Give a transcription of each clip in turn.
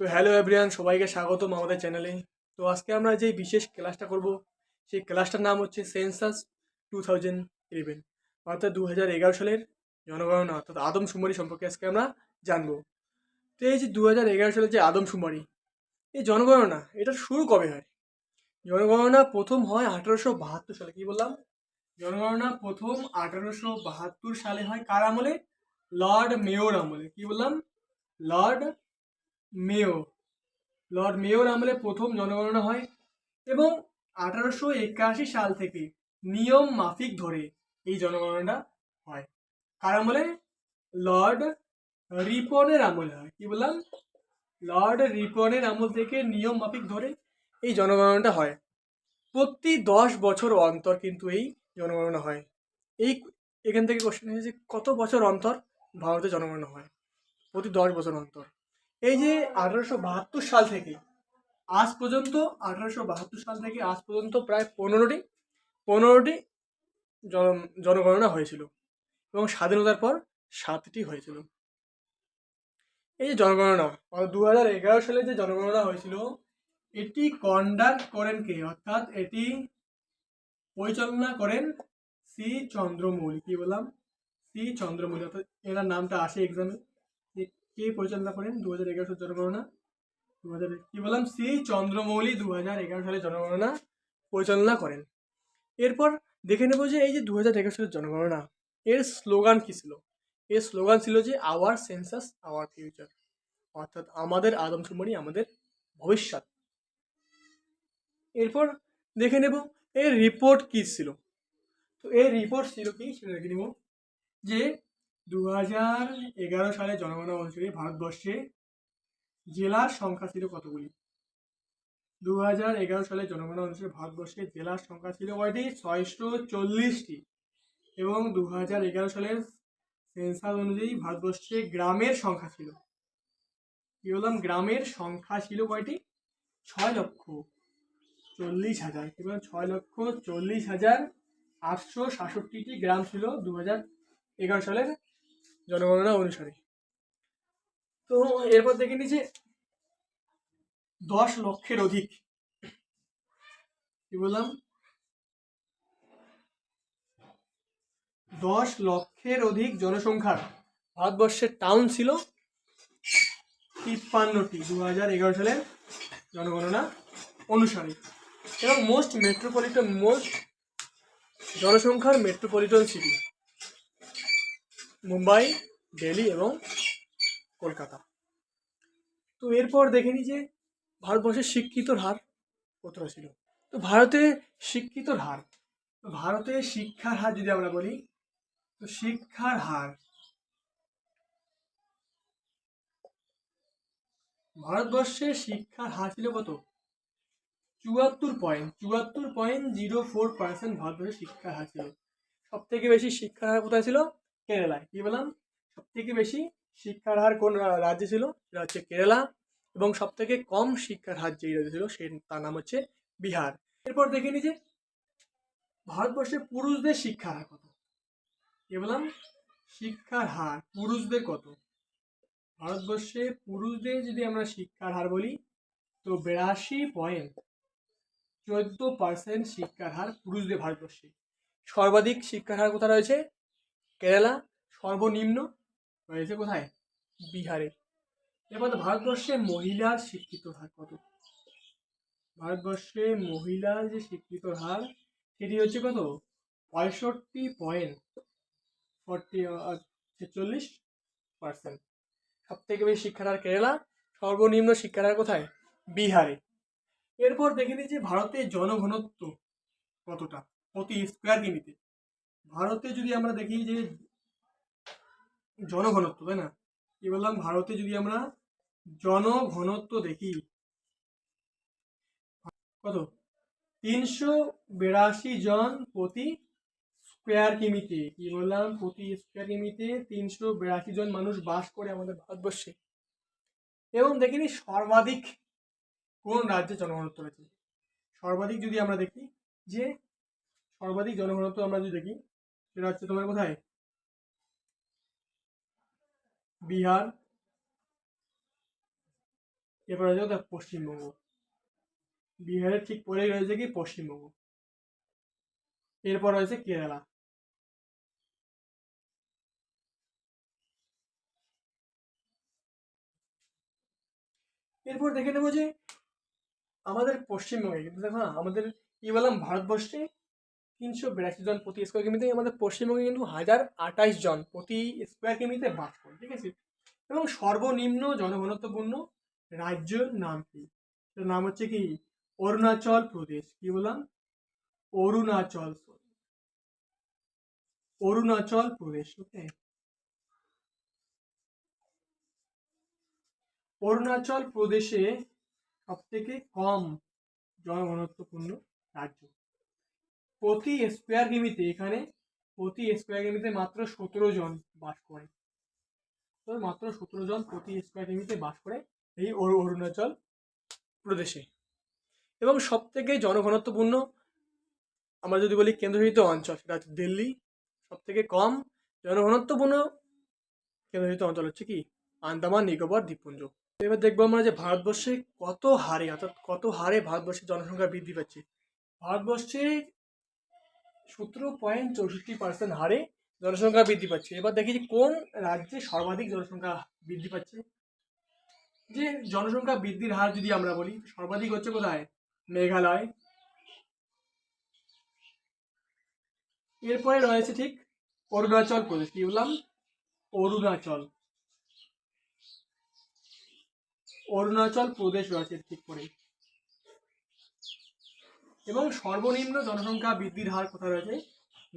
তো hello everyone সবাইকে স্বাগতম আমাদের চ্যানেলে। তো আজকে আমরা যে বিশেষ ক্লাসটা করব, সেই ক্লাসটার নাম হচ্ছে সেন্সাস টু থাউজেন্ড ইলেভেন, অর্থাৎ দু হাজার এগারো সালের জনগণনা, অর্থাৎ আদমশুমারি সম্পর্কে আজকে আমরা জানব। তো এই যে দু হাজার এগারো সালের যে আদমশুমারি এই জনগণনা এটার শুরু কবে হয়? জনগণনা প্রথম হয় আঠারোশো বাহাত্তর সালে, কি বললাম? জনগণনা প্রথম আঠারোশো বাহাত্তর সালে হয় কার আমলে? লর্ড মেয়র আমলে, কি বললাম? Lord mayor. লর্ড মেয়র আমলে প্রথম জনগণনা হয় এবং আঠারোশো একাশি সাল থেকে নিয়ম মাফিক ধরে এই জনগণনা হয়। কার আমলে? লর্ড রিপনের আমলে হয়। কি বললাম? লর্ড রিপনের আমল থেকে নিয়ম মাফিক ধরে এই জনগণনাটা হয়। প্রতি দশ বছর অন্তর কিন্তু এই জনগণনা হয়। এই এখান থেকে কোশ্চেন হয়েছে, কত বছর অন্তর ভারতে জনগণনা হয়? প্রতি দশ বছর অন্তর। এই যে আঠারোশো বাহাত্তর সাল থেকে, আজ পর্যন্ত আঠারোশো বাহাত্তর সাল থেকে আজ পর্যন্ত প্রায় পনেরোটি পনেরোটি জন, জনগণনা হয়েছিল এবং স্বাধীনতার পর সাতটি হয়েছিল। এই যে জনগণনা দু হাজার এগারো সালে যে জনগণনা হয়েছিল, এটি কন্ডাক্ট করেন কে? অর্থাৎ এটি পরিচালনা করেন সি চন্দ্রমৌলি, কি বললাম? সি চন্দ্রমৌলি, অর্থাৎ এনার নামটা আসে এক্সামে কে পরিচালনা করেন? দু হাজার এগারো সালের জনগণনা। দু হাজার কি বললাম? সি চন্দ্রমৌলি দু হাজার এগারো সালের জনগণনা পরিচালনা করেন। এরপর দেখে নেব যে এই যে দু হাজার এগারো সালের জনগণনা, এর স্লোগান কী ছিল? এর স্লোগান ছিল যে আওয়ার সেন্সাস আওয়ার ফিউচার অর্থাৎ আমাদের আদমশুমারি, আমাদের ভবিষ্যৎ। এরপর দেখে নেব, এর রিপোর্ট কী ছিল? তো এর রিপোর্ট ছিল কি? সেটা দেখে নেব যে দু হাজার এগারো সালে জনগণনা অনুসারে ভারতবর্ষে জেলার সংখ্যা ছিল কতগুলি? দু হাজার এগারো সালে জনগণনা অনুসারে ভারতবর্ষে জেলার সংখ্যা ছিল কয়টি? ছয়শো চল্লিশটি। এবং দু হাজার এগারো সালের সেন্সাস অনুযায়ী ভারতবর্ষে গ্রামের সংখ্যা ছিল। কি বললাম? গ্রামের সংখ্যা ছিল কয়টি? ছয় লক্ষ চল্লিশ হাজার। কি বললাম ছয় লক্ষ চল্লিশ হাজার আটশো সাতষট্টিটি গ্রাম ছিল দু হাজার এগারো সালের জনগণনা অনুসারে। তো এরপর দেখে যে দশ লক্ষের অধিক, কি বললাম? দশ লক্ষের অধিক জনসংখ্যার। ভারতবর্ষের টাউন ছিল তিপ্পান্নটি দু হাজার এগারো সালের জনগণনা অনুসারে। এবং মোস্ট মেট্রোপলিটন মোস্ট জনসংখ্যার মেট্রোপলিটন সিটি মুম্বাই, দিল্লি এবং কলকাতা। তো এরপর দেখে নিই যে ভারতবর্ষের শিক্ষিতর হার কতটা ছিল? তো ভারতে শিক্ষিতর হার, ভারতে শিক্ষার হার যদি আমরা বলি, তো শিক্ষার হার ভারতবর্ষে শিক্ষার হার ছিল কত? চুয়াত্তর পয়েন্ট চুয়াত্তর পয়েন্ট জিরো ফোর পার্সেন্ট ভারতবর্ষে শিক্ষার হার ছিল। সব থেকে বেশি শিক্ষার হার কোথায় ছিল? কেরালায় কি বললাম? সব থেকে বেশি শিক্ষার হার কোন রাজ্যে ছিল? সেটা হচ্ছে কেরালা। এবং সব থেকে কম শিক্ষার হার যেই রাজ্যে ছিল, সে তার নাম হচ্ছে বিহার। এরপর দেখে নি যে ভারতবর্ষে পুরুষদের শিক্ষার হার কত? কি বললাম? শিক্ষার হার পুরুষদের কত? ভারতবর্ষে পুরুষদের যদি আমরা শিক্ষার হার বলি, তো বিরাশি পয়েন্ট চোদ্দ পার্সেন্ট শিক্ষার হার পুরুষদের ভারতবর্ষে। সর্বাধিক শিক্ষার হার কোথায় রয়েছে? কেরালা সর্বনিম্ন রয়েছে কোথায়? বিহারে। এবার ভারতবর্ষে মহিলার শিক্ষিত হার কত? ভারতবর্ষে মহিলার যে শিক্ষিত হার, সেটি হচ্ছে কত? পঁয়ষট্টি পয়েন্ট ফর্টি ছেচল্লিশ পার্সেন্ট। সব থেকে বেশি শিক্ষার হার কেরালা, সর্বনিম্ন শিক্ষার হার কোথায়? বিহারে। এরপর দেখে নিই যে ভারতের জনঘনত্ব কতটা? প্রতি স্কোয়ার কিমিতে ভারতে যদি আমরা দেখি যে জনঘনত্ব, তাই না? কি বললাম? ভারতে যদি আমরা জনঘনত্ব দেখি, কত? তিনশো বিরাশি জন প্রতি স্কোয়ার কিমিতে কি বললাম? প্রতি স্কোয়ার কিমিতে তিনশো বিরাশি জন মানুষ বাস করে আমাদের ভারতবর্ষে। এবং দেখিনি সর্বাধিক কোন রাজ্যে জনঘনত্ব রয়েছে? সর্বাধিক যদি আমরা দেখি, যে সর্বাধিক জনঘনত্ব আমরা যদি দেখি সেটা হচ্ছে তোমার কোথায়? বিহার। এরপর রয়েছে কোথায়? পশ্চিমবঙ্গ। বিহারের ঠিক পরেই রয়েছে কি? পশ্চিমবঙ্গ। এরপর রয়েছে কেরালা। এরপর দেখে নেব যে আমাদের পশ্চিমবঙ্গে, কিন্তু দেখো আমাদের কি বললাম ভারতবর্ষে তিনশো বিরাশি জন প্রতি স্কোয়ার কিমিতে আমাদের পশ্চিমবঙ্গে কিন্তু হাজার আঠাইশ জন প্রতি স্কোয়ার কিমিতে বাস করে, ঠিক আছে? এবং সর্বনিম্ন জনঘনত্বপূর্ণ রাজ্যের নাম কি? নাম হচ্ছে কি? অরুণাচল প্রদেশ। কি বললাম? অরুণাচল অরুণাচল প্রদেশ ওকে অরুণাচল প্রদেশে সব থেকে কম জনঘনত্বপূর্ণ রাজ্য। প্রতি স্কোয়ার কিমিতে এখানে প্রতি স্কোয়ার কিমিতে মাত্র সতেরো জন বাস করে। তো মাত্র সতেরো জন প্রতি স্কোয়ার কিমিতে বাস করে এই অরু- অরুণাচল প্রদেশে। এবং সব থেকে জনঘনত্বপূর্ণ আমরা যদি বলি কেন্দ্রশাসিত অঞ্চল, সেটা হচ্ছে দিল্লি। সব থেকে কম জনঘনত্বপূর্ণ কেন্দ্রশাসিত অঞ্চল হচ্ছে কি? আন্দামান, নিকোবর, দ্বীপপুঞ্জ। এবার দেখব আমরা যে ভারতবর্ষে কত হারে, অর্থাৎ কত হারে ভারতবর্ষের জনসংখ্যা বৃদ্ধি পাচ্ছে। ভারতবর্ষে সতেরো পয়েন্ট চৌষট্টি পার্সেন্ট হারে জনসংখ্যা বৃদ্ধি পাচ্ছে। এবার দেখি যে কোন রাজ্যে সর্বাধিক জনসংখ্যা বৃদ্ধি পাচ্ছে? যে জনসংখ্যা বৃদ্ধির হার যদি আমরা বলি, সর্বাধিক হচ্ছে কোথায়? মেঘালয়। এরপরে রয়েছে ঠিক অরুণাচল প্রদেশ। কি বললাম? অরুণাচল। অরুণাচল প্রদেশ রয়েছে ঠিক করে এবং সর্বনিম্ন জনসংখ্যা বৃদ্ধির হার কোথায় রয়েছে?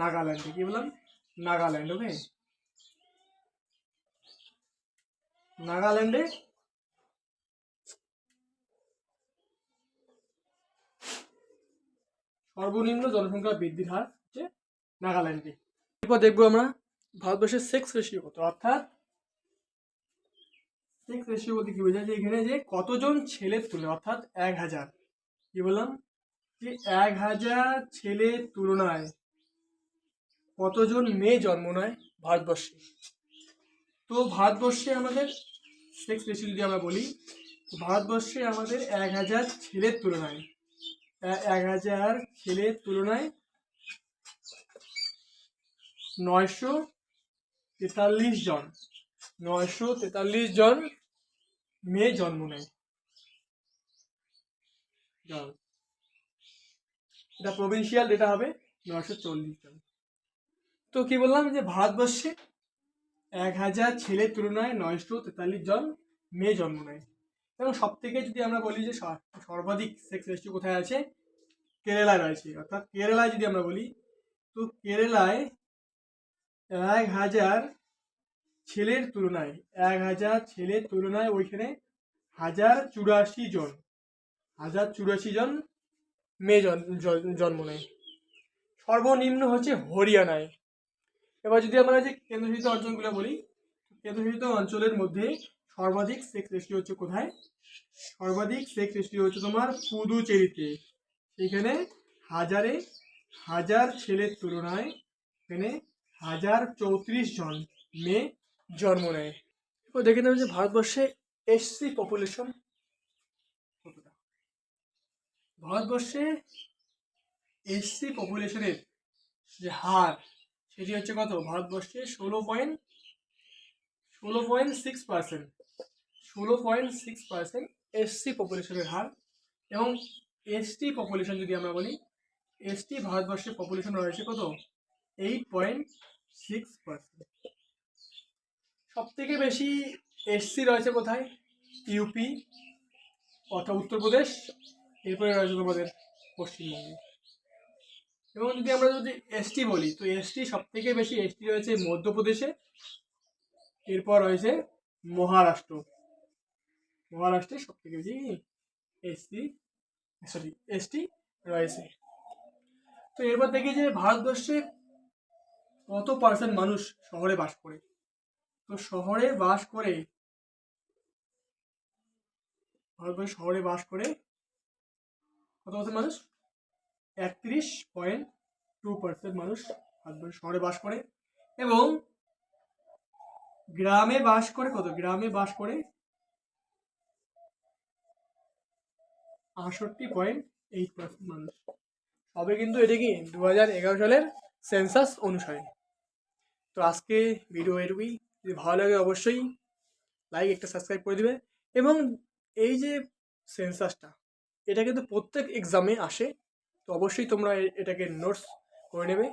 নাগাল্যান্ডে। কি বললাম? নাগাল্যান্ড, ওকে? নাগাল্যান্ডে? সর্বনিম্ন জনসংখ্যা বৃদ্ধির হার হচ্ছে নাগাল্যান্ডে। এরপর দেখব আমরা ভারতবর্ষের সেক্স রেশিও কত? অর্থাৎ সেক্স রেশিও বলতে কি বোঝায়? যে এখানে যে কতজন ছেলের তুলনায় অর্থাৎ এক হাজার। কি বললাম? যে এক হাজার ছেলের তুলনায় কতজন মেয়ে জন্ম নেয় ভারতবর্ষে তো ভারতবর্ষে আমাদের সেক্স রেশিও যদি আমরা বলি ভারতবর্ষে আমাদের এক হাজার ছেলের তুলনায় এক হাজার ছেলের তুলনায় নয়শো তেতাল্লিশ জন, নয়শো তেতাল্লিশ জন মেয়ে জন্ম নেয়। এটা প্রভিন্সিয়াল ডেটা হবে নশো চল্লিশ জন। তো কি বললাম, যে ভারতবর্ষে এক হাজার ছেলের তুলনায় নয়শো তেতাল্লিশ জন মেয়ে জন্ম নেয়। এবং সব থেকে যদি আমরা বলি যে সর্বাধিক সেক্স রেশিও কোথায় আছে? কেরালায় রয়েছে। অর্থাৎ কেরালায় যদি আমরা বলি, তো কেরালায় এক হাজার ছেলের তুলনায়, এক হাজার ছেলের তুলনায় ওইখানে হাজার চুরাশি জন, হাজার চুরাশি জন মেয়ে জন- জন- জন্ম নেয়। সর্বনিম্ন হচ্ছে হরিয়ানায়। এবার যদি আমরা যে কেন্দ্রশাসিত অঞ্চলগুলো বলি, কেন্দ্রশাসিত অঞ্চলের মধ্যে সর্বাধিক সেক্স রেশিও হচ্ছে কোথায়? সর্বাধিক সেক্স রেশিও হচ্ছে তোমার পুদুচেরিতে। সেখানে হাজারে, হাজার ছেলের তুলনায় এখানে হাজার চৌত্রিশ জন মেয়ে জন্ম নেয়। এবার দেখে নেব যে ভারতবর্ষে এসসি পপুলেশন কতটা ভারতবর্ষে এসসি পপুলেশনের যে হার, সেটি হচ্ছে কত? ভারতবর্ষে ষোলো পয়েন্ট ষোলো পয়েন্ট সিক্স পার্সেন্ট ষোলো পয়েন্ট সিক্স পার্সেন্ট এসসি পপুলেশনের হার। এবং এসটি পপুলেশন যদি আমরা বলি এসটি ভারতবর্ষের পপুলেশন রয়েছে কত? এইট পয়েন্ট সিক্স পার্সেন্ট সব থেকে বেশি এসসি রয়েছে কোথায়? ইউপি অর্থাৎ উত্তরপ্রদেশ এরপরে রয়েছে তোমাদের পশ্চিমবঙ্গে এবং যদি আমরা যদি এসটি বলি, তো এসটি সব থেকে বেশি এসটি রয়েছে মধ্যপ্রদেশে, এরপর রয়েছে মহারাষ্ট্র। মহারাষ্ট্রে সব থেকে বেশি এসসি সরি এসটি রয়েছে। তো এরপর দেখি যে ভারতবর্ষে কত পার্সেন্ট মানুষ শহরে বাস করে? তো শহরে বাস করে, ভারতবর্ষে শহরে বাস করে কত পার্সেন্ট মানুষ? একত্রিশ পয়েন্ট টু পার্সেন্ট মানুষ ভারতবর্ষে শহরে বাস করে এবং গ্রামে বাস করে কত? গ্রামে বাস করে আটষট্টি পয়েন্ট এইট পার্সেন্ট মানুষ। তবে কিন্তু এটা কি দু হাজার এগারো সালের সেন্সাস অনুসারে। তো আজকে ভিডিও এটুকুই। যদি ভালো লাগে অবশ্যই লাইক একটা সাবস্ক্রাইব করে দিবে এবং এই যে সেন্সাসটা এটা কিন্তু প্রত্যেক এক্সামে আসে। তো অবশ্যই তোমরা এটাকে নোটস করে নেবে।